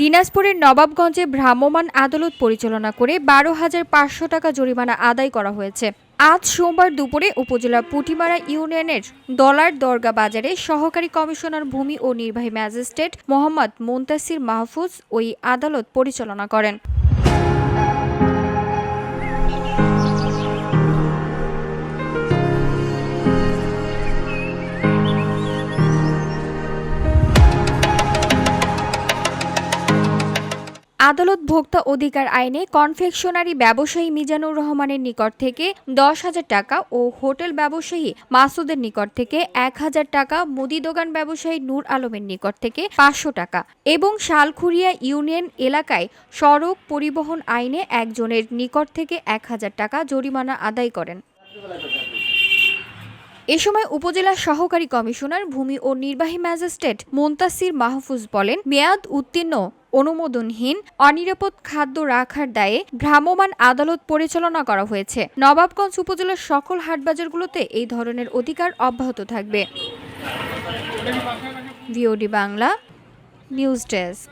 দিনাজপুরের নবাবগঞ্জে ভ্রাম্যমাণ আদালত পরিচালনা করে বারো হাজার পাঁচশো টাকা জরিমানা আদায় করা হয়েছে। আজ সোমবার দুপুরে উপজেলা পুটিমারা ইউনিয়নের দলার দরগা বাজারে সহকারী কমিশনার ভূমি ও নির্বাহী ম্যাজিস্ট্রেট মোহাম্মদ মুন্তাসির মাহফুজ ওই আদালত পরিচালনা করেন। আদালত ভোক্তা অধিকার আইনে কনফেকশনারি ব্যবসায়ী মিজানুর রহমানের নিকট থেকে দশ হাজার টাকা ও হোটেল ব্যবসায়ী মাসুদের নিকট থেকে এক হাজার টাকা, মুদি দোকান ব্যবসায়ী নূর আলমের নিকট থেকে পাঁচশো টাকা এবং শালখুরিয়া ইউনিয়ন এলাকায় সড়ক পরিবহন আইনে একজনের নিকট থেকে এক হাজার টাকা জরিমানা আদায় করেন। এ সময় উপজেলা সহকারী কমিশনার, ভূমি ও নির্বাহী ম্যাজিস্ট্রেট মোন্তাসির মাহফুজ বলেন, মেয়াদ উত্তীর্ণ অনুমোদনহীন, অনিরাপদ খাদ্য রাখার দায়ে ভ্রাম্যমাণ আদালত পরিচালনা করা হয়েছে। নবাবগঞ্জ উপজেলার সকল হাটবাজারগুলোতে এই ধরনের অধিকার অব্যাহত থাকবে। Bangla, news desk.